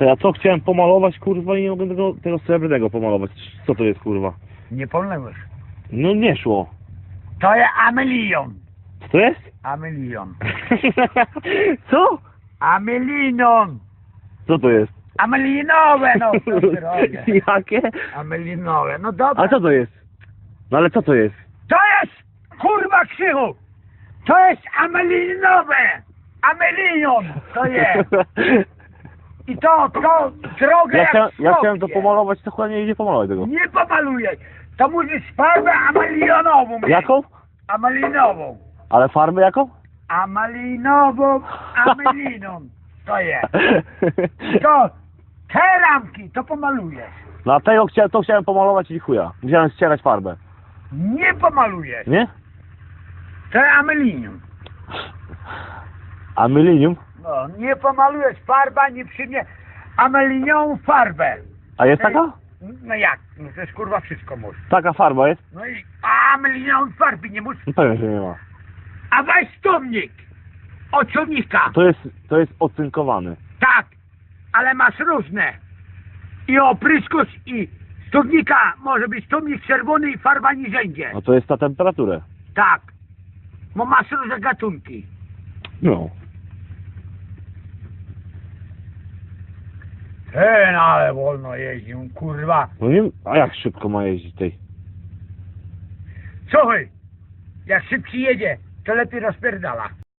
To ja co chciałem pomalować, kurwa, i nie mogę tego, tego srebrnego pomalować. Co to jest, kurwa? Nie pomyliłeś. No nie szło. To jest amelion. Co to jest? Amelion. Co? Amelinon. Co to jest? Amelinowe, no. co ty robisz? Jakie? Amelinowe, no dobra. A co to jest? No ale co to jest? To jest, kurwa krzychu. To jest amelinowe. Amelion to jest. I to, to drogę Ja, jak chciałem, ja chciałem to pomalować, to chyba nie idzie pomalować tego. Nie pomalujesz. To musisz farbę amelionową mieć. Jaką? Amelinową. Ale farbę jaką? Amalinową ameliną. To jest. To te ramki to pomalujesz. No a tego chciałem, to chciałem pomalować i chuja. Musiałem ścierać farbę. Nie pomalujesz. Nie? To jest amelinium. A mylinium? Nie pomalujesz. Farba nie przyjmie ameliniową farbę. A jest taka? No jak? No to jest kurwa wszystko może. Taka farba jest? No i ameliniową farby nie musisz. No pewnie, że nie ma. A weź stomnik. Od ciągnika. To jest, to jest ocynkowany. Tak, ale masz różne. I opryskos i studnika może być studnik czerwony i farba niżędzie. No to jest ta temperatura. Tak. Bo masz różne gatunki. No. Ten, ale wolno jeździł, kurwa. No nie, a jak szybko ma jeździć tej? Słuchaj, jak szybciej jedzie, to lepiej rozpierdala.